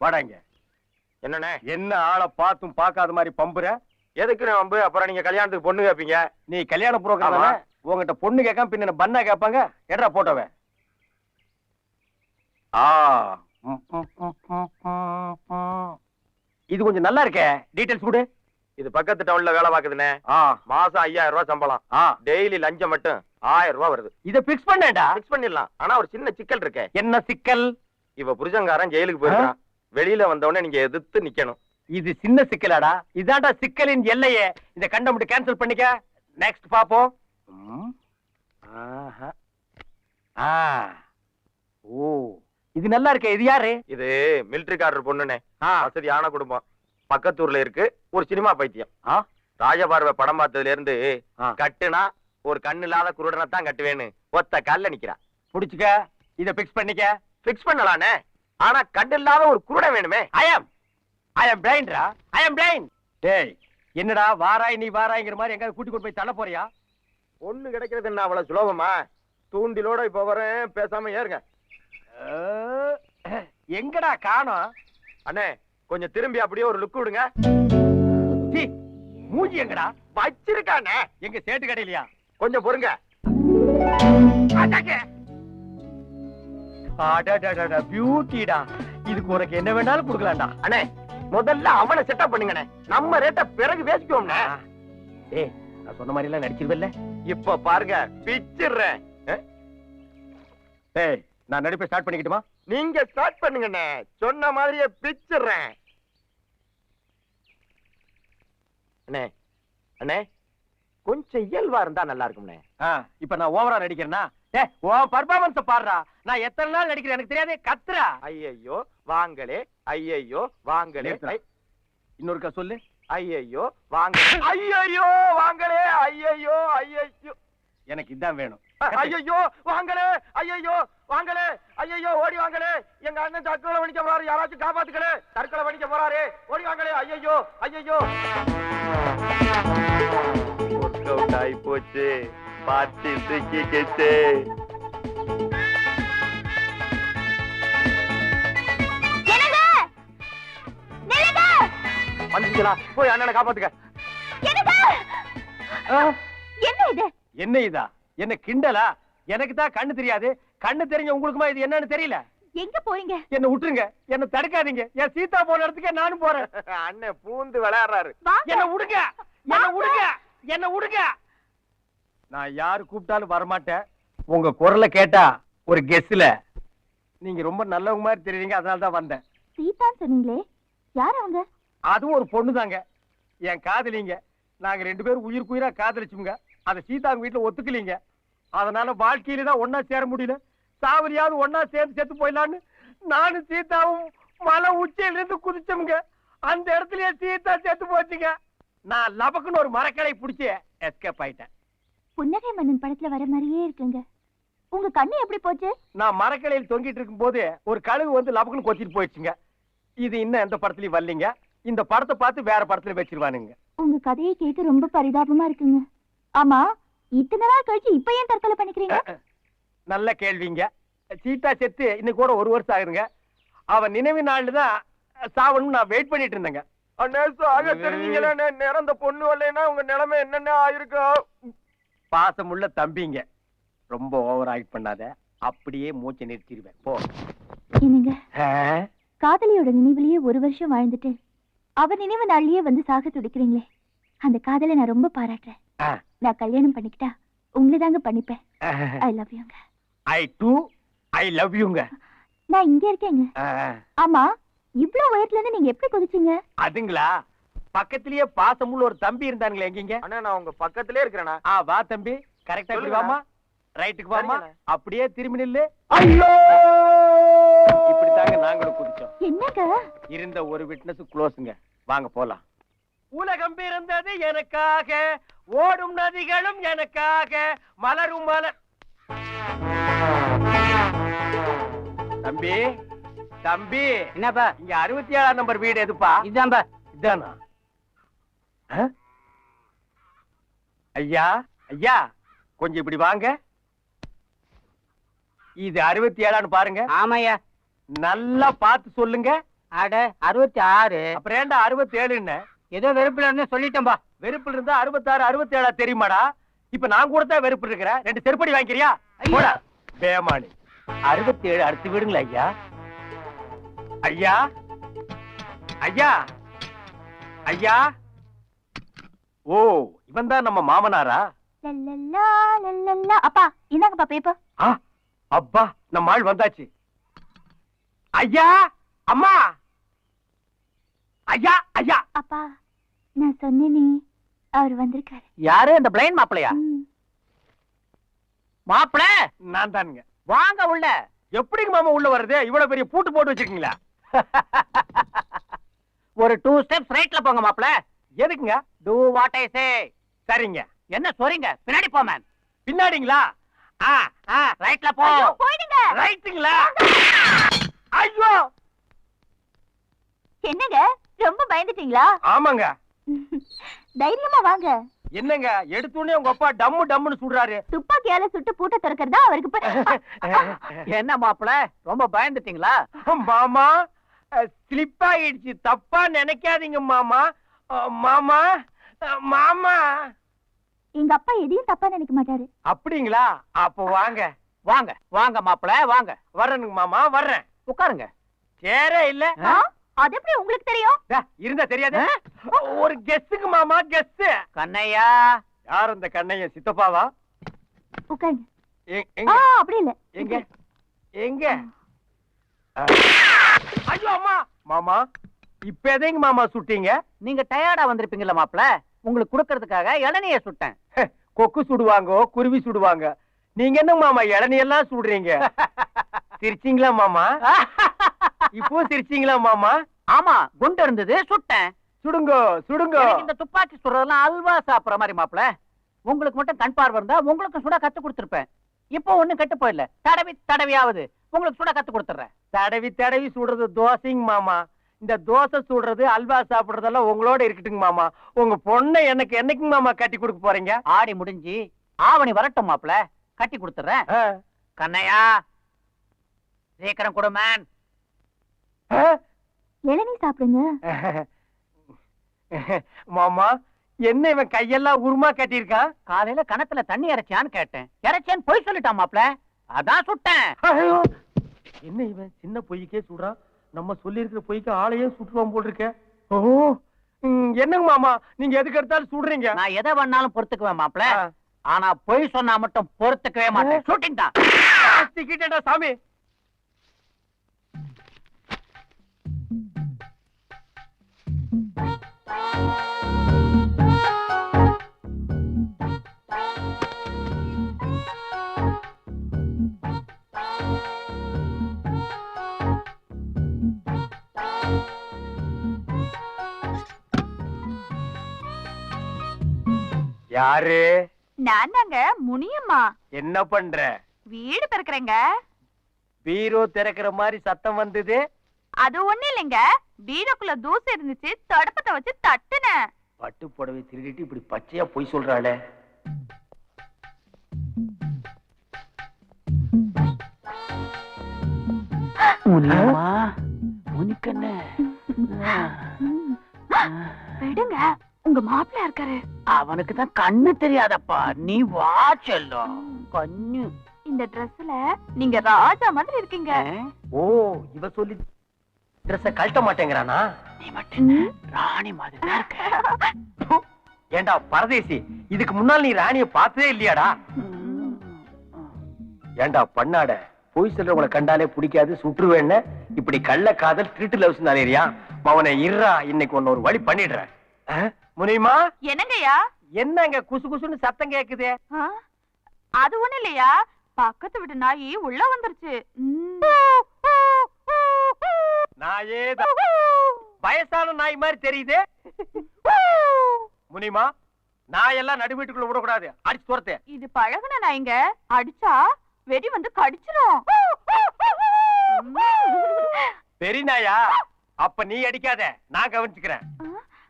வாடாங்க என்னண்ணே? என்ன ஆளை பார்த்தும் பார்க்காத மாதிரி பம்புற? எதுக்கு நான் வம்பு? அப்புறம் நீங்க கல்யாணத்துக்கு பொண்ணு கேப்பீங்க? நீ கல்யாண புரோகிராம். உங்ககிட்ட பொண்ணு கேட்காம பின்ன பண்ணா கேட்பாங்க? எட்ரா போட்டோவன் ஆ. இது கொஞ்சம் நல்லா இருக்கே. டீடைல்ஸ் கொடு. இது பக்கத்து டவுன்ல வேலை பாக்குதுண்ணே ஆ. மாசம் ஐயாயிரம் ரூபாய் சம்பளம். டெய்லி லஞ்சம் மட்டும் ஆயிரம் ரூபாய் வருது. இத பிக்ஸ் பண்ணேன்டா. ஃபிக்ஸ் பண்ணிடலாம். ஆனா ஒரு சின்ன சிக்கல் இருக்கே. என்ன சிக்கல்? இவ புருஷங்காரன் ஜெயிலுக்கு போயிருக்கான் வெளியில வந்தவொடனே நீங்க எதிர்த்து நிக்கணும். இது சின்ன சிக்கலாடா. இதான்டா சிக்கலின் எல்லையே. இந்த கண்ட மட்டும் கேன்சல் பண்ணிக்க. நெக்ஸ்ட் பாப்போம். ஓ. இது நல்லா இருக்கே. இது யாரு? இது மிலிட்டரிக்காரர் பொண்ணுண்ணே ஆ. வசதியான குடும்பம். பக்கத்தூர்ல இருக்கு. ஒரு சினிமா பைத்தியம். ராஜபார்வை படம் பார்த்ததுல இருந்து. கட்டுனா ஒரு கண்ணு இல்லாத குருடனை தான் கட்டுவேன்னு ஒத்த கல்ல நிக்கிறா. புடிச்சுக்க. இத பிக்ஸ் பண்ணிக்க. ஃபிக்ஸ் பண்ணலானே. ஆனா கண்ணு இல்லாத ஒரு குருடன் வேணுமே. ஐ அம் ஐ அம் பிளைண்ட்ரா ஐ அம் பிளைண்ட் டேய் என்னடா வாராய் நீ வாராய்ங்கிற மாதிரி எங்க கூட்டி கொண்டு போய் தள்ள போறியா? பொண்ணு கிடைக்கிறது என்ன அவ்வளவு சுலபமா? தூண்டிலோட இப்ப வரேன் பேசாம ஏறுங்க. எங்கடா காணோம்? அண்ணே கொஞ்சம் திரும்பி அப்படியே ஒரு லுக் விடுங்க. மூஞ்சி எங்கடா? வச்சிருக்கானே எங்க சேட்டு கடையிலயா? கொஞ்சம் பொறுங்க. பியூட்டிடா இதுக்கு உனக்கு என்ன வேணாலும் கொடுக்கலாம்டா. அண்ணே முதல்ல அவனை செட்டப் பண்ணுங்கண்ணே. நம்ம ரேட்ட பிறகு பேசிக்குவோம்ண்ணே. ஏய் நான் சொன்ன மாதிரி எல்லாம் நடிச்சிருவல்ல. இப்ப பாருங்க பிச்சிடுறேன் ஏய் நான் நடிப்பை ஸ்டார்ட் பண்ணிக்கிட்டுமா? நீங்க ஸ்டார்ட் பண்ணுங்கண்ணே. சொன்ன மாதிரியே பிச்சிடுறேன் அண்ணே அண்ணே கொஞ்சம் இயல்பா இருந்தா நல்லா இருக்கும்ண்ணே. இப்ப நான் ஓவரா நடிக்கிறேனா ஏ உன் பர்ஃபார்மன்ஸ் பாடுறா. நான் எத்தனை நாள் நடிக்கிறேன்? எனக்கு தெரியாதே கத்துறா. ஐயையோ வாங்களே. ஐயையோ வாங்களே. இன்னொருக்கா சொல்லு. ஐயையோ வாங்க ஐயையோ வாங்களே. ஐயையோ ஐயையோ. எனக்கு இதான் வேணும். ஐயையோ வாங்களே. ஐயையோ வாங்களே. ஐயையோ ஓடி வாங்களே. எங்க அண்ணன் தற்கொலை வணிக்க போறாரு. யாராச்சும் காப்பாத்துக்கலே. தற்கொலை வணிக்க போறாரு. ஓடி வாங்களே. ஐயையோ ஐயையோ. ஒர்க் அவுட் ஆகி போச்சு என்னங்க நில்லுங்க வந்துச்சுங்களா போய் அண்ணனை காப்பாத்துக்க என்ன இது? என்ன இதா? என்ன கிண்டலா? எனக்கு தான் கண்ணு தெரியாது. கண்ணு தெரிஞ்ச உங்களுக்குமா இது என்னன்னு தெரியல. எங்க போறீங்க? என்ன விட்டுருங்க. என்ன தடுக்காதீங்க. என் சீதா போன இடத்துக்கே நானும் போறேன். அண்ணன் பூந்து விளையாடுறாரு. என்ன விடுங்க. என்ன விடுங்க. என்ன விடுங்க. நான் யாரு கூப்பிட்டாலும் வரமாட்டேன். உங்க குரலை கேட்டா ஒரு கெஸ்ல நீங்க ரொம்ப நல்லவங்க மாதிரி தெரியுறீங்க அதனால தான் வந்தேன். சீதான்னு சொன்னீங்களே யார் அவங்க? அதுவும் ஒரு பொண்ணு தாங்க. என் காதலிங்க. நாங்க ரெண்டு பேரும் உயிருக்கு உயிரா காதலிச்சுங்க. அதை சீதா வீட்டுல ஒத்துக்கலீங்க. அதனால வாழ்க்கையில தான் ஒன்னா சேர முடியல. சாவரியாவது ஒன்னா சேர்ந்து செத்து போயிடலான்னு நானும் சீதாவும் மலை உச்சியில இருந்து குதிச்சோமுங்க. அந்த இடத்துலயே சீதா செத்து போச்சுங்க. நான் லபக்குன்னு ஒரு மரக்கடை பிடிச்சி எஸ்கேப் ஆயிட்டேன். புன்னகை மன்னன் படத்துல வர மாதிரியே இருக்குங்க. உங்க கண்ணு எப்படி போச்சு? நான் மரக்கடையில் தொங்கிட்டு இருக்கும்போது ஒரு கழுகு வந்து லபக்குன்னு கொத்திட்டு போயிடுச்சுங்க. இது இன்னும் எந்த படத்துலயும் வரலீங்க. இந்த படத்தை பார்த்து வேற படத்துல வச்சிருவானுங்க. உங்க கதையை கேட்க ரொம்ப பரிதாபமா இருக்குங்க. ஆமா இத்தனை நாள் கழிச்சு இப்ப ஏன் தற்கொலை பண்ணிக்கிறீங்க? நல்ல கேள்விங்க. சீதா செத்து இன்னைக்கு கூட ஒரு வருஷம் ஆகுதுங்க. அவன் நினைவு நாள்ல தான் சாவணும் நான் வெயிட் பண்ணிட்டு இருந்தேங்க. அண்ணே சாக தெரிஞ்சீங்களே நிறந்த பொண்ணு வரலைன்னா உங்க நிலைமை என்னென்ன ஆயிருக்கும்? பாசமுள்ள தம்பிங்க. ரொம்ப ஓவர் ஆக்ட் பண்ணாத. அப்படியே மூச்சை நிறுத்திடுவேன். போ. என்னங்க? காதலியோட நினைவுலயே ஒரு வருஷம் வாழ்ந்துட்டு அவ நினைவு நாள்லயே வந்து சாக துடிக்கிறீங்களே. அந்த காதலை நான் ரொம்ப பாராட்டுறேன். நான் கல்யாணம் பண்ணிக்கிட்டா உங்களை தாங்க பண்ணிப்பேன். ஐ லவ் யூங்க ஐ டூ ஐ லவ் யூங்க நான் இங்க இருக்கேங்க. ஆமா இவ்ளோ உயரத்துல இருந்து நீங்க எப்படி குதிச்சீங்க? அதுங்களா? பக்கத்திலேயே பாசமுள்ள ஒரு தம்பி இருந்தானுங்களே எங்கீங்க? அண்ணா நான் உங்க பக்கத்திலே இருக்கிறேனா? ஆ வா தம்பி. கரெக்டா இப்படி. வாமா ரைட்டுக்கு வாமா. அப்படியே திரும்பி நில்லு. ஐயோ! இப்படித்தாங்க நாங்களும் குதிச்சோம் என்னங்க? இருந்த ஒரு விட்னஸ் க்ளோஸ்ங்க வாங்க போலாம். உலகம் பிறந்தது எனக்காக ஓடும் நதிகளும் எனக்காக மலரும் மலர் தம்பி தம்பி. என்னப்பா? இங்க அறுபத்தி ஏழாம் நம்பர் வீடு எதுப்பா? இதான்பா. இதானா? ஐயா ஐயா கொஞ்சம் இப்படி வாங்க. இது அறுபத்தி ஏழான்னு பாருங்க. ஆமாய்யா. நல்லா பார்த்து சொல்லுங்க. அட அறுபத்தி ஆறு அப்புறம் ஏன்டா அறுபத்தி ஏழுன்னு ஏதோ வெறுப்புல இருந்து சொல்லிட்டேன்பா வெறுப்புல இருந்தா அறுபத்தாறு அறுபத்தி ஏழா தெரியுமாடா? இப்ப நான் கூட தான் வெறுப்பு இருக்கிறேன் ரெண்டு செருப்படி வாங்கிக்கிறியா? போடா. பேமானி. அறுபத்தி ஏழு அடுத்து விடுங்களா ஐயா. ஐயா. ஐயா. ஐயா. ஓ இவன் தான் நம்ம மாமனாரா. அப்பா இந்தாங்கப்பா பேப்பர் அப்பா நம்ம ஆள் வந்தாச்சு. ஐயா அம்மா! ஐயா ஐயா! அப்பா நான் சொன்னேனே அவர் வந்திருக்காரு. யாரு? இந்த பிளைன் மாப்பிளையா. மாப்பிள நான் தானுங்க வாங்க உள்ள. எப்படிங்க மாமா உள்ள வர்றது? இவ்வளவு பெரிய பூட்டு போட்டு வச்சிருக்கீங்களா? ஒரு டூ ஸ்டெப்ஸ் ரைட்ல போங்க மாப்பிள. எதுக்குங்க? டூ வாட் ஐ சே சரிங்க. என்ன சொல்றீங்க பின்னாடி போ மேன் பின்னாடிங்களா? ஆ ஆ ரைட்ல போ. ஐயோ, போயிடுங்க. ரைட்டுங்களா ஐயோ! என்னங்க? ரொம்ப பயந்துட்டீங்களா? ஆமாங்க. தைரியமா வாங்க. என்னங்க? எடுத்தோடனே உங்க அப்பா டம்மு டம்முன்னு சுடுறாரு. துப்பாக்கியால சுட்டு பூட்ட திறக்கிறதா அவருக்கு என்ன மாப்பிள? ரொம்ப பயந்துட்டீங்களா? மாமா ஸ்லிப் ஆயிடுச்சு. தப்பா நினைக்காதீங்க மாமா. மாமா. மாமா. எங்க அப்பா எதையும் தப்பா நினைக்க மாட்டாரு. அப்படிங்களா? அப்போ வாங்க. வாங்க. வாங்க மாப்பிள வாங்க. வர்றேனுங்க மாமா வர்றேன். உட்காருங்க. சேரே இல்ல? அது எப்படி உங்களுக்கு தெரியும்? டா, இருந்தா தெரியாது. ஒரு கெஸ்டுக்கு மாமா கெஸ்ட் கண்ணையா? யார் அந்த கண்ணைய சித்தப்பாவா? உட்காருங்க. அப்படி இல்ல. எங்க? எங்க. ஐயோ அம்மா. மாமா இப்ப எதைங்க மாமா சுட்டீங்க? நீங்க டயர்டா வந்திருப்பீங்கல்ல மாப்பிள? உங்களுக்கு கொடுக்கறதுக்காக இளநிய சுட்டேன். கொக்கு சுடுவாங்க குருவி சுடுவாங்க. நீங்க என்ன மாமா இளநியெல்லாம் சுடுறீங்க? சிரிச்சீங்களா மாமா? இப்போ சிரிச்சீங்களா மாமா? ஆமா குண்டு இருந்தது சுட்டேன். சுடுங்க சுடுங்க. இந்த துப்பாக்கி சுடுறதெல்லாம் அல்வா சாப்பிடுற மாதிரி மாப்பிள. உங்களுக்கு மட்டும் கண் பார்வை இருந்தா உங்களுக்கு சுட கத்து கொடுத்துருப்பேன். இப்போ ஒண்ணும் கெட்டு போயிடல தடவி தடவியாவது. உங்களுக்கு சுட கத்து கொடுத்துறேன் தடவி தடவி சுடுறது தோசைங்க மாமா. இந்த தோசை சுடுறது அல்வா சாப்பிடுறதெல்லாம் உங்களோட இருக்கட்டுங்க மாமா. உங்க பொண்ணை எனக்கு என்னைக்குங்க மாமா கட்டி கொடுக்க போறீங்க? ஆடி முடிஞ்சு ஆவணி வரட்டும் மாப்பிள கட்டி கொடுத்துறேன். கண்ணையா. சீக்கிரம் கொடு மேன்? இளநீ சாப்பிடுங்க? மாமா என்ன இவன் கையெல்லாம் உருமா கட்டியிருக்கான் காலையில கணத்துல தண்ணி இறைச்சியான்னு கேட்டேன். இறைச்சேன்னு பொய் சொல்லிட்டான் மாப்பிள அதான் சுட்டேன்! என்ன இவன் சின்ன பொய்க்கே சுடுறான் நம்ம சொல்லி இருக்கிற பொய்க்கு ஆளையே சுட்டுவான் போல் இருக்க ஓ என்னங்க மாமா? நீங்க எதுக்கு எடுத்தாலும் சுடுறீங்க. நான் எதை வேணாலும் பொறுத்துக்குவேன் மாப்பிள. ஆ. ஆனா பொய் சொன்னா மட்டும் பொறுத்துக்கவே மாட்டேன். ஷூட்டிங் தான். சாமி. யாரு? நான் தாங்க முனியம்மா. என்ன பண்ற? வீடு பிறக்கிறேங்க பீரோ திறக்கிற மாதிரி சத்தம் வந்தது? அது ஒண்ணு இல்லைங்க. பீரோக்குள்ள தூசு இருந்துச்சு தடுப்பத்தை வச்சு தட்டுனேன். பட்டு புடவை திருடிட்டு இப்படி பச்சையா பொய் சொல்றாளே. முனியம்மா முனிக்கண்ணு. விடுங்க. உங்க மாப்பிள்ள இருக்காரு அவனுக்கு தான் கண்ணு தெரியாதப்பா. நீ வா செல்லம். கண்ணு. இந்த ட்ரெஸ்ல நீங்க ராஜா மாதிரி இருக்கீங்க. ஓ இவ சொல்லி ட்ரெஸ்ஸ கழட்ட மாட்டேங்கிறானா? நீ மட்டும் ராணி மாதிரி இருக்க. ஏண்டா பரதேசி இதுக்கு முன்னால் நீ ராணிய பார்த்ததே இல்லையாடா? ஏண்டா பண்ணாட பொய் சொல்றவங்கள கண்டாலே பிடிக்காது சுற்றுவேன்னு? இப்படி கள்ள காதல் திருட்டு லவ்ஸ் நாளேரியா அவனை இருறா இன்னைக்கு ஒன்னு ஒரு வழி பண்ணிடுறேன். ஆ? முனியுமா என்னங்கய்யா? என்னங்க குசு குசுன்னு சத்தம் கேக்குதே? ஆ? அது ஒண்ணு இல்லையா? பக்கத்து வீட்டு நாயி உள்ள வந்துருச்சு. நாயே. வயசான நாய் மாதிரி தெரியுது? முனிமா நாயெல்லாம் நடு வீட்டுக்குள்ள விடக்கூடாது. அடிச்சு துரத்து. இது பழகுன நாய்ங்க. அடிச்சா வெடி வந்து கடிச்சிரும். பெரிய நாயா அப்ப நீ அடிக்காத. நான் கவனிச்சுக்கிறேன்.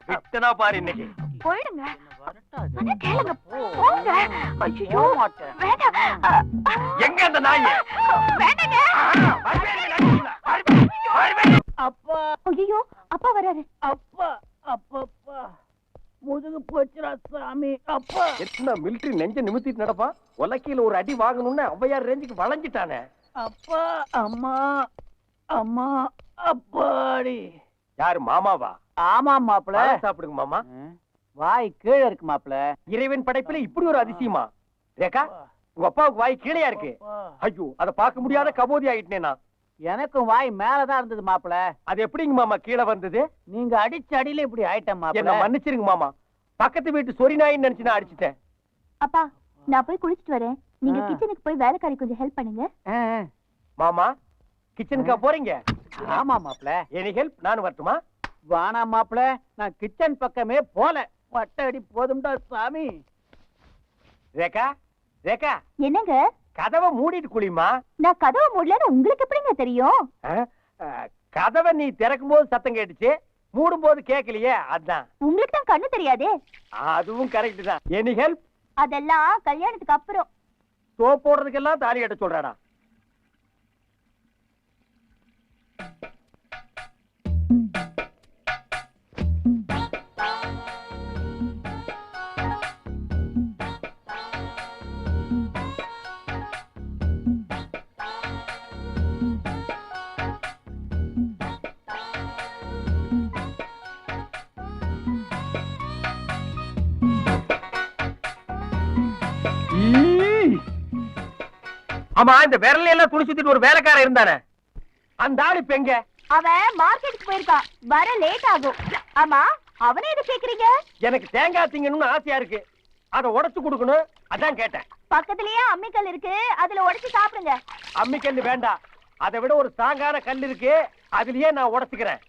இத்தனா பாரு இன்னைக்கு. போயிடுங்க. எங்க அந்த நாய்? வேண்டாங்க. அப்பா ஐயோ. அப்பா. வராரு. அப்பா அப்பப்பா. முதுகு போச்சுரா சாமி அப்பா. எத்தனை மிலிட்டரி நெஞ்ச நிமித்திட்டு நடப்பா? உலக்கையில ஒரு அடி வாங்கணும்னு அவ்வையார் ரேஞ்சுக்கு வளைஞ்சிட்டானே. அப்பா அம்மா அம்மா அப்பாடி. யாரு மாமாவா? ஆமா மாப்பிள. சாப்பிடுங்க மாமா. வாய் கீழே இருக்கு மாப்பிள. இறைவன் படைப்புல இப்படி ஒரு அதிசயமா? ரேகா உங்க அப்பாவுக்கு வாய் கீழையா இருக்கு? ஐயோ அத பார்க்க முடியாத கபோதி ஆயிட்டேனே? நான் எனக்கும் வாய் மேலதான் இருந்தது மாப்பிள. அது எப்படிங்க மாமா கீழே வந்தது? நீங்க அடிச்ச அடியில இப்படி ஆயிட்டேன் என்ன மாப்பிள மன்னிச்சிருங்க மாமா. பக்கத்து வீட்டு சொரி நாயின்னு நினைச்சு நான் அடிச்சிட்டேன். அப்பா நான் போய் குளிச்சிட்டு வரேன். நீங்க. கிச்சனுக்கு போய் வேலைக்காரி கொஞ்சம் ஹெல்ப் பண்ணுங்க. மாமா கிச்சனுக்கா போறீங்க? ஆமா மாப்பிள. எனி ஹெல்ப் நான் வரட்டுமா? வானா மாப்பிள நான் கிச்சன் பக்கமே போல. வட்ட அடி போதும்டா சாமி. ரேகா ரேகா. என்னங்க? கதவை மூடிட்டு குளிமா நான் கதவை மூடலன்னு உங்களுக்கு எப்படிங்க தெரியும்? கதவை நீ திறக்கும் போது சத்தம் கேட்டுச்சு மூடும் போது கேட்கலையே அதான். உங்களுக்கு தான் கண்ணு தெரியாதே. அதுவும் கரெக்ட் தான். Any help? அதெல்லாம் கல்யாணத்துக்கு அப்புறம். சோப் போடுறதுக்கெல்லாம் தாலி கட்ட சொல்றாடா. ஆமா இந்த விரல எல்லாம் துணி சுத்திட்டு ஒரு வேலைக்காரன் இருந்தானே. அந்த ஆளு இப்ப எங்க? அவன் மார்க்கெட்டுக்கு போயிருக்கான் வர லேட் ஆகும். ஆமா அவனை எது கேக்குறீங்க? எனக்கு தேங்காய் திங்கணும்னு ஆசையா இருக்கு. அதை உடைச்சு கொடுக்கணும். அதான் கேட்டேன். பக்கத்துலயே அம்மிக்கல் இருக்கு. அதுல உடைச்சு சாப்பிடுங்க. அம்மி கல்லு வேண்டாம். அதை விட ஒரு ஸ்ட்ராங்கான கல் இருக்கு. அதுலயே நான் உடைச்சுக்கிறேன்.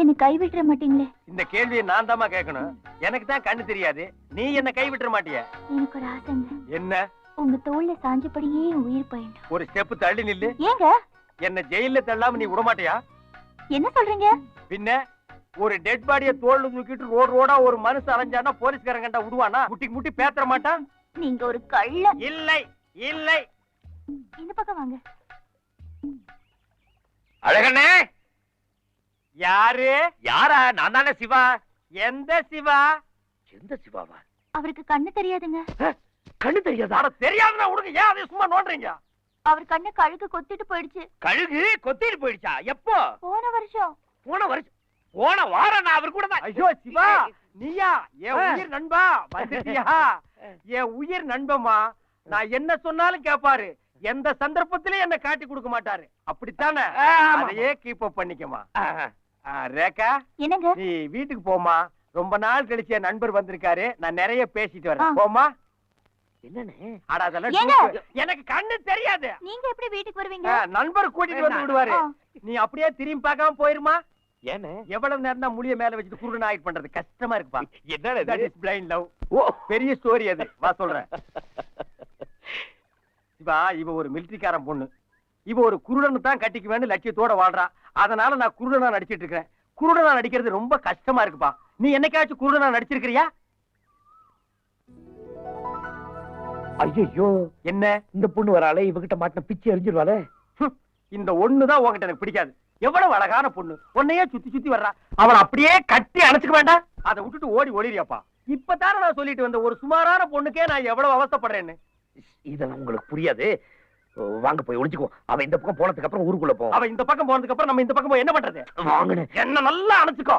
என்ன கை விட்டுற மாட்டீங்களே? இந்த கேள்வியை நான் தாமா கேட்கணும். எனக்கு தான் கண்ணு தெரியாது. நீ என்ன கை விட்டுற மாட்டிய? எனக்கு ஒரு ஆசைங்க என்ன? உங்க தோல்ல சாஞ்சபடியே உயிர் போயிடும். ஒரு ஸ்டெப் தள்ளி நில்லு. ஏங்க? என்ன ஜெயில தள்ளாம நீ விட மாட்டியா? என்ன சொல்றீங்க? பின்ன ஒரு டெட் பாடிய தோல்ல தூக்கிட்டு ரோடு ரோடா ஒரு மனுஷன் அலைஞ்சானா போலீஸ்காரன் கண்டா விடுவானா? முட்டி முட்டி பேத்தற மாட்டான்? நீங்க ஒரு கள்ள இல்லை இல்லை. இந்த பக்கம் வாங்க. அழகண்ணே! யாரு? யாரா? நான் தானே சிவா. எந்த சிவா? எந்த சிவாவா? அவருக்கு கண்ணு தெரியாதுங்க. கண்ணு தெரியாதா? அட தெரியாதுன்னா உனக்கு ஏன் அதை சும்மா நோண்டுறீங்க? அவர் கண்ணு கழுகு கொத்திட்டு போயிடுச்சு. கழுகு கொத்திட்டு போயிடுச்சா? எப்போ? போன வருஷம். போன வருஷம் போன வாரம் நான் அவர் கூட தான் ஐயோ சிவா நீயா? என் உயிர் நண்பா? வந்துட்டியா? என் உயிர் நண்பமா நான் என்ன சொன்னாலும் கேப்பாரு. எந்த சந்தர்ப்பத்திலயும் என்ன காட்டி கொடுக்க மாட்டாரு. அப்படித்தானே? அதையே கீப் அப் பண்ணிக்கமா ரேகா என்னங்க? நீ வீட்டுக்கு போமா ரொம்ப நாள் கழிச்சு என் நண்பர் வந்திருக்காரு. நான் நிறைய பேசிட்டு வரேன். போமா என்னன்னு அட அதெல்லாம். எனக்கு கண்ணு தெரியாது. நீங்க எப்படி வீட்டுக்கு வருவீங்க? ஆ, நண்பர் கூட்டிட்டு வந்து விடுவாரு. நீ அப்படியே திரும்பி பார்க்காம போயிருமா? ஏன்னு எவ்வளவு நேரம் தான் முடிய மேல வச்சுட்டு குருடன் ஆயிட் பண்றது? கஷ்டமா இருக்குப்பா. என்ன தட் இஸ் பிளைண்ட் லவ் ஓ. பெரிய ஸ்டோரி அது. வா சொல்றேன். இவா இவ ஒரு மிலிட்டரிக்காரன் பொண்ணு. இவ ஒரு குருடன் தான் கட்டிக்குவேன்னு லட்சியத்தோட வாழ்றா. அதனால நான் குருடனா நடிச்சிட்டு இருக்கிறேன். குருடனா நடிக்கிறது ரொம்ப கஷ்டமா இருக்குப்பா. நீ என்னைக்காச்சும் குருடனா நடிச்சிருக்கிறியா? ஐயோ என்ன? இந்த பொண்ணு வராளே இவகிட்ட மாட்டின பிச்சு எரிஞ்சிருவாளே? இந்த ஒண்ணுதான் உன்கிட்ட எனக்கு பிடிக்காது. எவ்வளவு அழகான பொண்ணு. உன்னையே சுத்தி சுத்தி வர்றா. அவளை அப்படியே கட்டி அணைச்சுக்க வேண்டாம். அதை விட்டுட்டு ஓடி ஓடிறியாப்பா இப்பதானே நான் சொல்லிட்டு வந்த ஒரு சுமாரான பொண்ணுக்கே நான் எவ்வளவு அவஸ்தைப்படுறேன்னு. இதெல்லாம் உங்களுக்கு புரியாது. வாங்க போய் ஒளிஞ்சுக்கோ அவ இந்த பக்கம் போனதுக்கு அப்புறம் ஊருக்குள்ள போ அவ இந்த பக்கம் போனதுக்கு அப்புறம் நம்ம இந்த பக்கம் போய் என்ன பண்றது? வாங்கன்னு என்ன நல்லா அணைச்சுக்கோ.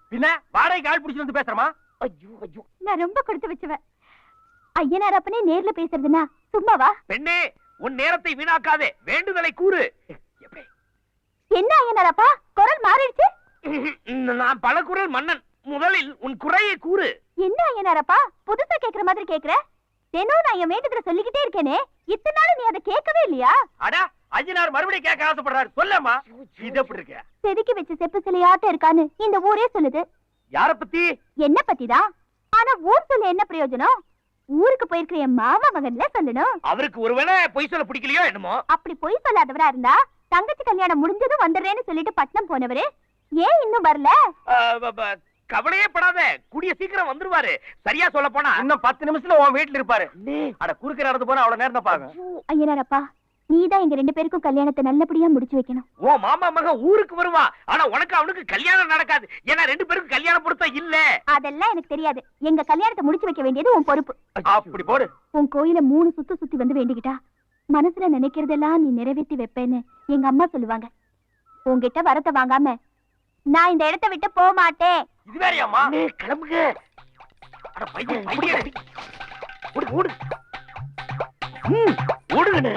பின்ன வாடகைக்கு ஆள் பிடிச்சு வந்து பேசுறமா? ஐயோ ஐயோ. நான் ரொம்ப கொடுத்து வச்சுவேன். ஐயனாரப்பனே நேர்ல பேசுறதுன்னா சும்மாவா? பெண்ணே உன் நேரத்தை வீணாக்காதே. வேண்டுதலை கூறு. என்ன ஐயனாரப்பா குரல் மாறிடுச்சு? நான் பல குரல் மன்னன். முதலில் உன் குறையை கூறு. என்ன ஐயனாரப்பா புதுசா கேக்குற மாதிரி கேக்குற? தினம் நான் என் வேண்டுதல சொல்லிக்கிட்டே இருக்கேனே. இத்தனை நாள் நீ அதை கேட்கவே இல்லையா? அடா ஐயனார் மறுபடியும் கேட்க ஆசைப்படுறாரு. சொல்லம்மா. இது எப்படி இருக்க? செதுக்கி வச்ச செப்பு சிலையாட்டம் இருக்கான்னு இந்த ஊரே சொல்லுது. யார பத்தி? என்ன பத்திதான்? ஆனா ஊர் சொல்ல என்ன பிரயோஜனம்? ஊருக்கு போயிருக்கிற என் மாமா மகன்ல சொல்லணும். அவருக்கு ஒருவேளை பொய் சொல்ல பிடிக்கலையோ என்னமோ? அப்படி பொய் சொல்லாதவரா இருந்தா தங்கச்சி கல்யாணம் முடிஞ்சதும் வந்துடுறேன்னு சொல்லிட்டு பட்னம் போனவரு. ஏன் இன்னும் வரல? கவலையே படாத கூடிய சீக்கிரம் வந்துருவாரு. சரியா சொல்ல போனா? இன்னும் பத்து நிமிஷத்துல உன் வீட்டுல இருப்பாரு. அட குறுக்க நடந்து போனா அவ்வளவு நேரம் பாக்க ஐயனாரப்பா நீதான் எங்க ரெண்டு பேருக்கும் கல்யாணத்தை நல்லபடியா முடிச்சு வைக்கணும். ஓ மாமா மகன் ஊருக்கு வருவா. ஆனா உனக்கு அவனுக்கு கல்யாணம் நடக்காது. ஏன்னா ரெண்டு பேருக்கும் கல்யாண பொருத்தம் இல்ல. அதெல்லாம் எனக்கு தெரியாது. எங்க கல்யாணத்தை முடிச்சு வைக்க வேண்டியது உன் பொறுப்பு. அப்படி போடு. உன் கோயில மூணு சுத்து சுத்தி வந்து வேண்டிக்கிட்டா மனசுல நினைக்கிறதெல்லாம் நீ நிறைவேற்றி வைப்பேன்னு எங்க அம்மா சொல்லுவாங்க. உன்கிட்ட வரத்தை வாங்காம நான் இந்த இடத்தை விட்டு போக மாட்டேன். இது வேறையாம்மா? அண்ணே, கிளம்புங்க. அட பையன் பையன் ஓடு ஓடு ம், ஓடுங்கண்ணே.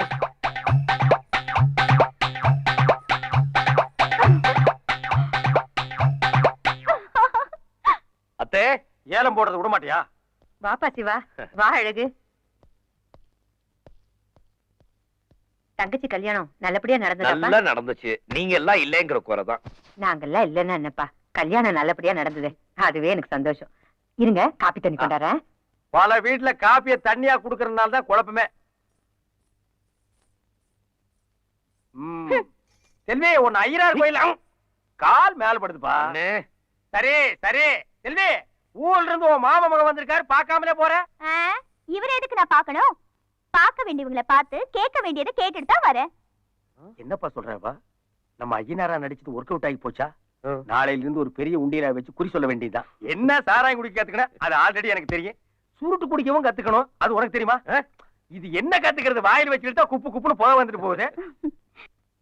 அத்தே ஏலம் போடுறது விட மாட்டியா வாப்பா சிவா வா அழகு. தங்கச்சி கல்யாணம் நல்லபடியா நடந்ததாப்பா? நல்லா நடந்துச்சு. நீங்க எல்லாம் இல்லைங்கிற குறைதான். நாங்கெல்லாம் இல்லைன்னா என்னப்பா? கல்யாணம் நல்லபடியா நடந்தது. அதுவே எனக்கு சந்தோஷம். இருங்க காப்பி தண்ணி கொண்டாறேன் பல வீட்டுல காப்பிய தண்ணியா குடுக்கறதுனால தான் குழப்பமே. செல்வி உன் ஐயனார் கோயில் கால் மேல படுதுப்பா. அண்ணே, சரி சரி. செல்வி ஊர்ல இருந்து உன் மாமா மகன் வந்திருக்காரு பார்க்காமலே போற? இவரை எதுக்கு நான் பார்க்கணும்? பார்க்க வேண்டியவங்களை பார்த்து கேட்க வேண்டியதை கேட்டுட்டு தான் வரேன். என்னப்பா சொல்றப்பா நம்ம ஐயனாரா நடிச்சது ஒர்க் அவுட் ஆகி போச்சா? நாளையில இருந்து ஒரு பெரிய உண்டியலா வச்சு குறி சொல்ல வேண்டியதுதான். என்ன சாராயம் குடிக்க கத்துக்கணும் அது ஆல்ரெடி எனக்கு தெரியும். சுருட்டு குடிக்கவும் கத்துக்கணும். அது உனக்கு தெரியுமா? இது என்ன கத்துக்கிறது? வாயில் வச்சுக்கிட்டா குப்பு குப்புன்னு போக வந்துட்டு போகுது.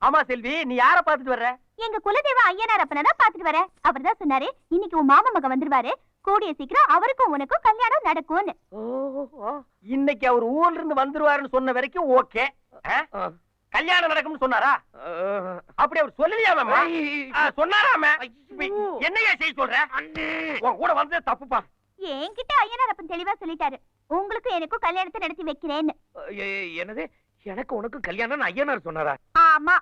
ஆமா செல்வி நீ யார பாத்துட்டு வர்ற? எங்க குலதெய்வ ஐயனார் அப்பனை தான் பார்த்துட்டு வரேன். அவர் தான் சொன்னாரு இன்னைக்கு உன் மாமா மகன் வந்துருவாரு. கூடிய சீக்கிரம் அவருக்கும் உனக்கும் கல்யாணம் நடக்கும்னு. இன்னைக்கு அவர் ஊர்ல இருந்து வந்துருவாருன்னு சொன்ன வரைக்கும் ஓகே கல்யாணம் நடக்கும்னு சொன்னாரா? அப்படி அவர் சொல்லலையாம சொன்னாராம என்னையா செய்ய சொல்ற? உன் கூட வந்தது தப்புப்பா. என்கிட்ட ஐயனார் அப்பன் தெளிவா சொல்லிட்டாரு. உங்களுக்கு எனக்கும் கல்யாணத்தை நடத்தி வைக்கிறேன்னு. என்னது? எனக்கு உனக்கு கல்யாணம் ஐயனார் சொன்னாரா? ஆமா.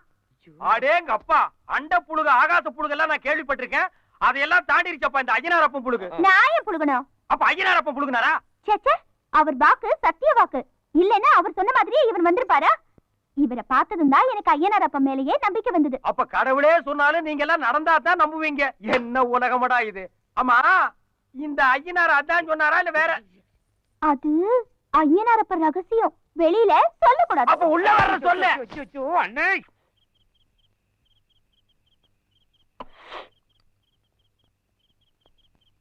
அடேங்க அப்பா அண்ட புழுக ஆகாச புழுக எல்லாம் நான் கேள்விப்பட்டிருக்கேன். அதையெல்லாம் தாண்டிருச்சப்பா இந்த ஐயனாரப்பன் புழுகு. நான் ஏன் புழுகணும்? அப்ப ஐயனாரப்பன் புழுகுனாரா? சேச்சே அவர் வாக்கு சத்திய வாக்கு. இல்லன்னா அவர் சொன்ன மாதிரியே இவர் வந்திருப்பாரா? இவரை பார்த்ததும் தான் எனக்கு ஐயனார் அப்பன் மேலேயே நம்பிக்கை வந்தது. அப்ப கடவுளே சொன்னாலும் நீங்க எல்லாம் நடந்தா தான் நம்புவீங்க. என்ன உலகமடா இது? ஆமா இந்த ஐயனார் அதான் சொன்னாரா இல்ல வேற? அது ஐயனார் அப்பன் ரகசியம். வெளியில சொல்லக்கூடாது. அப்ப உள்ள வர்ற சொல்ல. அண்ணே.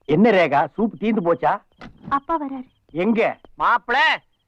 என்ன ரேகா சூப் தீந்து போச்சா? அப்பா வராரு. எங்க? மாப்பிள.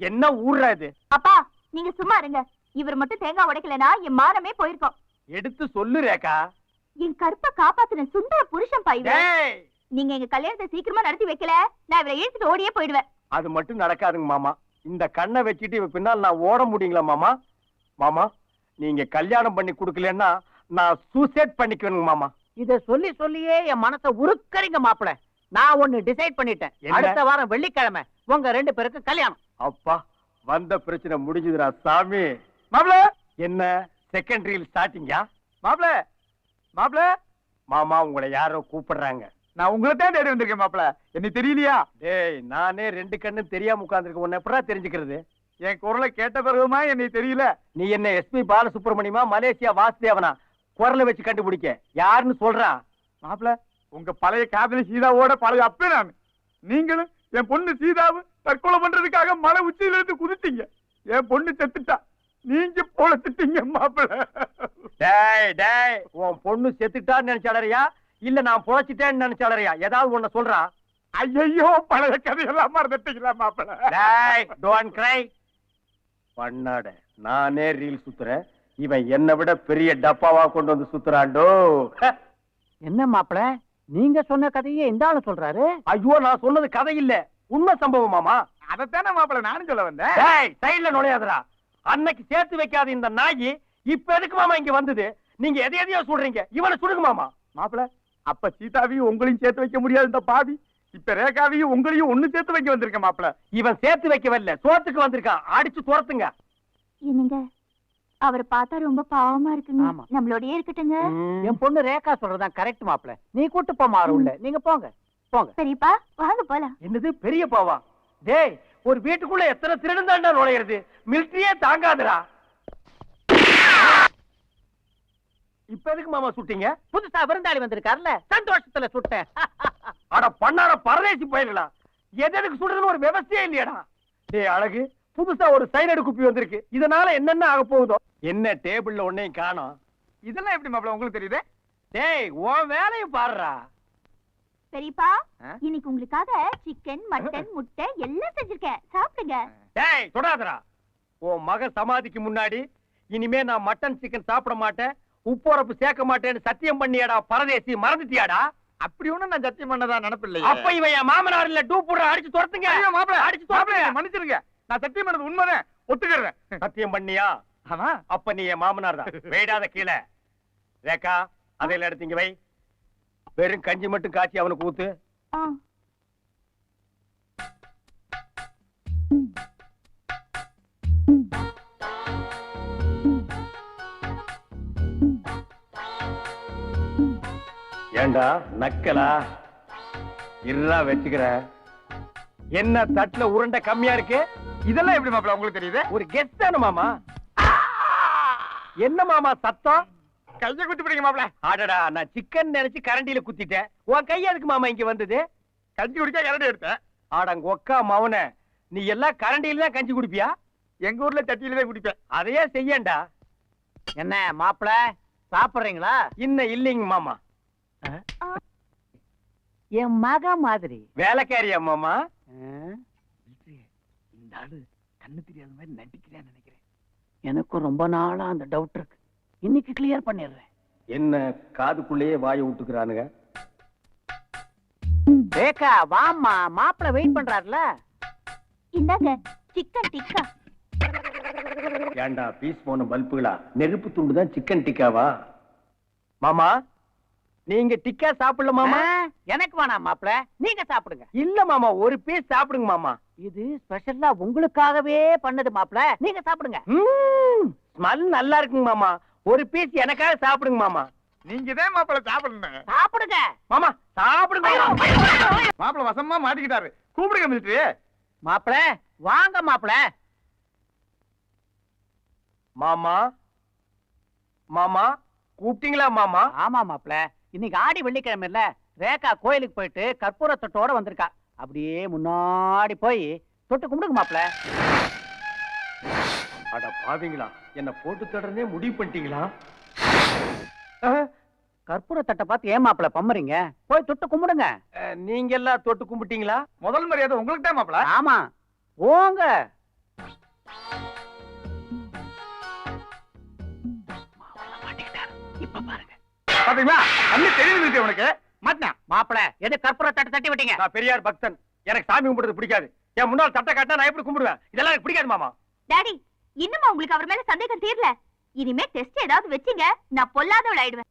என்ன ஊர்றா இது? அப்பா நீங்க சும்மா இருங்க. இவர் மட்டும் தேங்காய் உடைக்கலனா என் மானமே போயிருக்கோம். எடுத்து சொல்லு ரேகா. என் கருப்பை காப்பாத்தின சுந்தர புருஷன் பா இவர்? டேய்! நீங்க எங்க கல்யாணத்தை சீக்கிரமா நடத்தி வைக்கல நான் இவரை இழுத்துட்டு ஓடியே போயிடுவேன். அது மட்டும் நடக்காதுங்க மாமா. இந்த கண்ணை வச்சுட்டு இவ பின்னால் நான் ஓட முடியுங்களா மாமா? மாமா நீங்க கல்யாணம் பண்ணி கொடுக்கலன்னா நான் சூசைட் பண்ணிக்குவேனுங்க மாமா. இத சொல்லி சொல்லியே என் மனச உருக்கறீங்க மாப்பிள. நான் ஒண்ணு டிசைட் பண்ணிட்டேன்? அடுத்த வாரம் வெள்ளிக்கிழமை உங்க ரெண்டு பேருக்கு கல்யாணம். அப்பா வந்த பிரச்சனை முடிஞ்சுதுடா சாமி. மாப்ள என்ன செகண்ட் ரீல் ஸ்டார்டிங்கா மாப்ள மாப்ள மாமா உங்களை யாரோ கூப்பிடுறாங்க. நான் உங்களை தான் தேடி வந்திருக்கேன் மாப்பிள. என்ன தெரியலையா? டேய் நானே ரெண்டு கண்ணும் தெரியாம உட்கார்ந்திருக்கேன். உன்னை எப்படா தெரிஞ்சுக்கிறது? என் குரலை கேட்ட பிறகுமா என்னை தெரியல? நீ என்ன எஸ்பி பாலசுப்ரமணியமா மலேசியா வாசுதேவனா? குரலை வச்சு கண்டுபிடிக்க. யாருன்னு சொல்றான் மாப்பிள உங்க பழைய காதலி சீதாவோட பழைய அப்பே நான். நீங்களும் என் பொண்ணு சீதாவும் தற்கொலை பண்றதுக்காக மலை உச்சியில இருந்து குதித்தீங்க என் பொண்ணு செத்துட்டா. நீங்க பொழைச்சிட்டீங்க மாப்பிள டேய் டேய் உன் பொண்ணு செத்துட்டான்னு நினைச்சாளறியா இல்ல நான் பொழைச்சிட்டேன்னு நினைச்சாளறியா ஏதாவது ஒண்ணு சொல்றா? ஐயோ பழைய கதையெல்லாம் மறந்துட்டீங்களா மாப்பிள டேய் டோன்ட் கிரை பண்ணாட நானே ரீல் சுத்துறேன். இவன் என்னை விட பெரிய டப்பாவா கொண்டு வந்து சுத்துறாண்டோ என்ன மாப்பிள நீங்க சொன்ன கதையே இந்த ஆளு சொல்றாரு? ஐயோ நான் சொன்னது கதை இல்ல. உண்மை சம்பவம் மாமா அதைத்தானே மாப்பிள நானும் சொல்ல வந்தேன். டேய் சைடுல நுழையாதடா. அன்னைக்கு சேர்த்து வைக்காத இந்த நாயி இப்ப எதுக்கு மாமா இங்க வந்தது? நீங்க எதை எதையோ சொல்றீங்க. இவனை சுடுங்க மாமா. மாப்பிள அப்ப சீதாவையும் உங்களையும் சேர்த்து வைக்க முடியாது இந்த பாவி. இப்ப ரேகாவையும் உங்களையும் ஒண்ணு சேர்த்து வைக்க வந்திருக்கேன் மாப்பிள இவன் சேர்த்து வைக்கவில்லை சோத்துக்கு வந்திருக்கான் அடிச்சு துரத்துங்க. என்னங்க? அவரை பார்த்தா ரொம்ப பாவமா இருக்குங்க. ஆமா. நம்மளோடயே இருக்கட்டுங்க. என் பொண்ணு ரேகா சொல்றதுதான் கரெக்ட் மாப்பிள நீ கூட்டு போமா உள்ள. நீங்க போங்க. போங்க. பெரியப்பா வாங்க போலாம். என்னது பெரிய பாவா டேய் ஒரு வீட்டுக்குள்ள எத்தனை திருடன் தாண்டா நுழையிறது? மிலிட்டரியே தாங்காதுடா. இப்ப எதுக்கு மாமா சுட்டீங்க? புதுசா விருந்தாளி வந்திருக்காருல்ல சந்தோஷத்துல சுட்டேன். அட பண்ணார பரதேசி போயிடலாம் எது எதுக்கு சுடுறதுன்னு ஒரு விவசாயம் இல்லையாடா. டேய் அழகு புதுசா ஒரு சைனடு குப்பி வந்திருக்கு. இதனால என்னென்ன ஆக போகுதோ? என்ன டேபிள்ல ஒன்னையும் காணோம். இதெல்லாம் எப்படி மாப்பிள உங்களுக்கு தெரியுது? டேய் உன் வேலையை பாருடா. பெரியப்பா? இன்னைக்கு உங்களுக்காக சிக்கன் மட்டன் முட்டை எல்லாம் செஞ்சிருக்கேன். சாப்பிடுங்க. டேய் தொடாதடா. உன் மக சமாதிக்கு முன்னாடி இனிமே நான் மட்டன் சிக்கன் சாப்பிட மாட்டேன். உப்புரப்பு சேர்க்க மாட்டேன்னு சத்தியம் பண்ணியாடா பரதேசி மறந்துட்டியாடா? அப்படி ஒண்ணும் நான் சத்தியம் பண்ணதா நினைப்பில்லை அப்ப இவன் என் மாமனார் இல்ல டூ புடுற அடிச்சு துரத்துங்க. மாப்பிள அடிச்சு துரத்துங்க. மன்னிச்சிருங்க. நான் சத்தியம் பண்ணது உண்மைதான்? ஒத்துக்கிறேன். சத்தியம் பண்ணியா? ஆமா. அப்ப நீ என் மாமனார் தான் வெயிடாத கீழே ரேக்கா அதையில எடுத்தீங்க வை. வெறும் கஞ்சி மட்டும் காய்ச்சி அவனுக்கு ஊத்து. ஏண்டா நக்கலா? இருடா வச்சுக்கிற. என்ன தட்டுல உருண்டை கம்மியா இருக்கு? இதெல்லாம் எப்படி மாப்பிள உங்களுக்கு தெரியுது? ஒரு கெஸ்ட் தானே மாமா? என்ன மாமா சத்தம்? கைய குத்தி பிடிங்க மாப்பிள அடடா நான் சிக்கன் நினைச்சு கரண்டியில குத்திட்டேன். உன் கை எதுக்கு மாமா இங்க வந்தது? கஞ்சி குடிக்க இரண்டு எடுத்தேன். ஆடங்க ஒக்கா மவன. நீ எல்லாம் கரண்டியில தான் கஞ்சி குடிப்பியா? எங்க ஊர்ல சட்டியில தான் குடிப்பேன். அதையே செய்யண்டா. என்ன மாப்பிள சாப்பிடுறீங்களா? இன்னும் இல்லைங்க மாமா. என் மக மாதிரி. வேலைக்காரியா மாமா? இந்த ஆளு கண்ணு தெரியாத மாதிரி நடிக்கிறான்னு நினைக்கிறேன். எனக்கும் ரொம்ப நாளா அந்த டவுட் இருக்கு. இன்னைக்கு கிளியர் பண்ணிடுறேன். என்ன காதுக்குள்ளேயே வாயை விட்டுக்கிறானுங்க ரேகா வாம்மா மாப்பிள வெயிட் பண்றாருல. இந்தாங்க சிக்கன் டிக்கா ஏண்டா பீஸ் போன பல்புகளா? நெருப்பு துண்டு தான் சிக்கன் டிக்காவா மாமா நீங்க டிக்கா சாப்பிடல மாமா? எனக்கு வேணாம் மாப்பிள. நீங்க சாப்பிடுங்க. இல்ல மாமா ஒரு பீஸ் சாப்பிடுங்க மாமா. இது ஸ்பெஷலா உங்களுக்காகவே பண்ணது மாப்பிள. நீங்க சாப்பிடுங்க. ஸ்மெல் நல்லா இருக்குங்க மாமா. ஒரு பீஸ் எனக்காக சாப்பிடுங்க மாமா. நீங்க தான் மாப்பிள சாப்பிடணும் சாப்பிடுங்க. மாமா சாப்பிடுங்க. மாப்பிள வசமா மாட்டிக்கிட்டாரு. கூப்பிடுங்க மிலிட்டரி மாப்பிள வாங்க மாப்பிள. மாமா மாமா கூப்பிட்டீங்களா மாமா? ஆமா மாப்பிள. இன்னைக்கு ஆடி வெள்ளிக்கிழமை இல்ல ரேகா கோயிலுக்கு போயிட்டு கற்பூர தொட்டோட வந்திருக்கா. அப்படியே முன்னாடி போய் தொட்டு கும்பிடுங்க மாப்பிள. அட பாவீங்களா என்ன போட்டு தொடர்ந்தே முடிவு பண்ணிட்டீங்களா? கற்பூர தட்டை பார்த்து ஏன் மாப்பிள பம்மறீங்க? போய் தொட்டு கும்பிடுங்க. நீங்க எல்லாம் தொட்டு கும்பிட்டீங்களா? முதல் மரியாதை உங்களுக்கு தான் மாப்பிள? ஆமா போங்க. இப்ப பாருங்க. பாத்தீங்களா? கண்ணு தெரியுது உனக்கு. மாட்டினா மாப்பிள எது கற்பூர தட்டை தட்டி விட்டீங்க? நான் பெரியார் பக்தன். எனக்கு சாமி கும்பிடுறது பிடிக்காது. என் முன்னால் தட்டை காட்டினா நான் எப்படி கும்பிடுவேன்? இதெல்லாம் எனக்கு பிடிக்காது மாமா. டாடி இன்னுமா உங்களுக்கு அவர் மேல சந்தேகம் தீரல? இனிமே டெஸ்ட் ஏதாவது வச்சீங்க நான் பொல்லாதவள் ஆயிடுவேன்.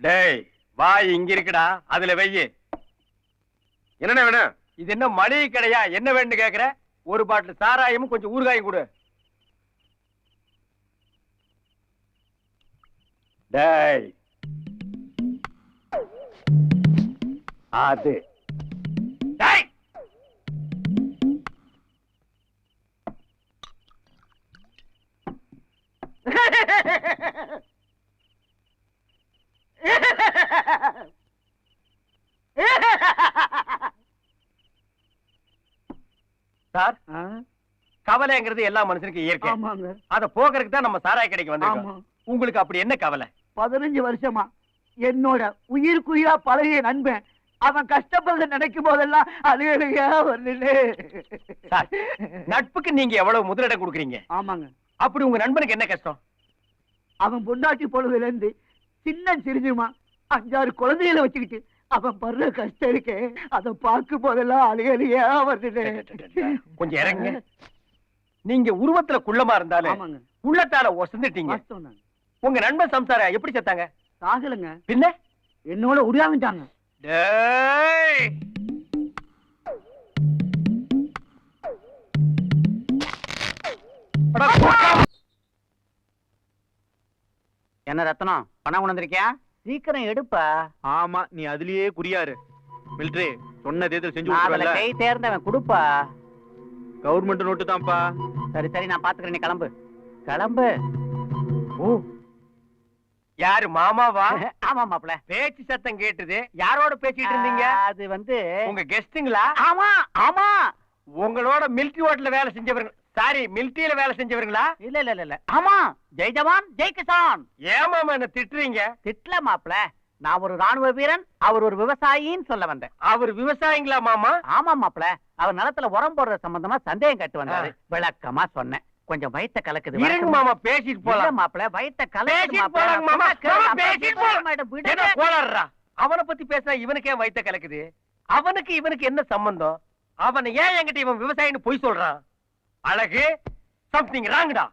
டேய் வாய் இங்க இருக்குடா அதுல வெய்யி என்னென்ன வேணும்? இது என்ன மளிகை கடையா? என்ன வேணும்னு கேக்குற? ஒரு பாட்டில் சாராயமும் கொஞ்சம் ஊறுகாயும் கொடு. டேய். அது. சார் கவலைங்கிறது எல்லா மனுஷனுக்கும் இயற்கை. அத போக்குறதுக்கு தான் நம்ம சாராய கடைக்கு வந்திருக்கோம். உங்களுக்கு அப்படி என்ன கவலை? பதினஞ்சு வருஷமா என்னோட உயிருக்குயிரா பழகிய நண்பன் அவன் கஷ்டப்படுறத நினைக்கும் போதெல்லாம் அழுகலையா வருது நட்புக்கு நீங்க எவ்வளவு முதலிடம் கொடுக்குறீங்க? ஆமாங்க. அப்படி உங்க நண்பனுக்கு என்ன கஷ்டம்? அவன் பொண்டாட்டி பொழுதுல இருந்து சின்ன சிரிஞ்சுமா அஞ்சாறு குழந்தைகளை வச்சுக்கிட்டு அவன் படுற கஷ்டம் இருக்கே. அதை பார்க்கும் போதெல்லாம் அழுகலையா வருது கொஞ்சம் இறங்குங்க. நீங்க உருவத்துல குள்ளமா இருந்தாலும் உள்ளத்தால ஒசந்துட்டீங்க. உங்க நண்பன் சம்சாரம் எப்படி செத்தாங்க? சாகலைங்க. பின்ன? என்னோட உடையாங்கிட்டாங்க டேய். என்ன ரத்னம் பணம் கொண்டு வந்திருக்கியா? சீக்கிரம் எடுப்பா. ஆமா நீ அதுலயே குறியாரு மிலிட்ரி சொன்ன தேர்தல் செஞ்சு அதுல கை தேர்ந்தவன் கொடுப்பா. கவர்மெண்ட் நோட்டு தான்ப்பா. சரி சரி நான் பாத்துக்கிறேன் நீ கிளம்பு. கிளம்பு. ஓ. யாரு மாமாவா? ஆமா மாப்ள பேச்சு சத்தம் கேட்டுது. யாரோட பேசிட்டு இருந்தீங்க? அது வந்து உங்க கெஸ்ட்டுங்களா? ஆமா ஆமா. உங்களோட மில்கி ஹோட்டல்ல வேலை செஞ்சவங்க சாரி மில்கியில வேலை செஞ்சவருங்களா? இல்ல இல்ல இல்ல, ஆமா ஜெய் ஜவான் ஜெய் கிசான். ஏமாமா என்ன திட்டுறீங்க? திட்ல மாப்ள நான் ஒரு ராணுவ வீரன் அவர் ஒரு விவசாயின்னு சொல்ல வந்தேன். அவர் விவசாயிங்களா மாமா? ஆமா மாப்ள அவர் நிலத்துல உரம் போடுற சம்பந்தமா சந்தேகம் கட்டு வந்தாரு. விளக்கமா சொன்னேன். கொஞ்சம் வயித்த கலக்குது இருங்க மாமா பேசிட்டு போலாம். மாப்ள வயித்த கலக்குது மாமா. பேசிட்டு போலாம். மேடம், விடுங்க. என்ன கோளாறுடா அவனை பத்தி பேசினா இவனுக்கு ஏன் வயித்த கலக்குது? அவனுக்கு இவனுக்கு என்ன சம்பந்தம்? அவனை ஏன் என்கிட்ட இவன் விவசாயின்னு பொய் சொல்றான்? அழகு சம்திங் ராங்கடா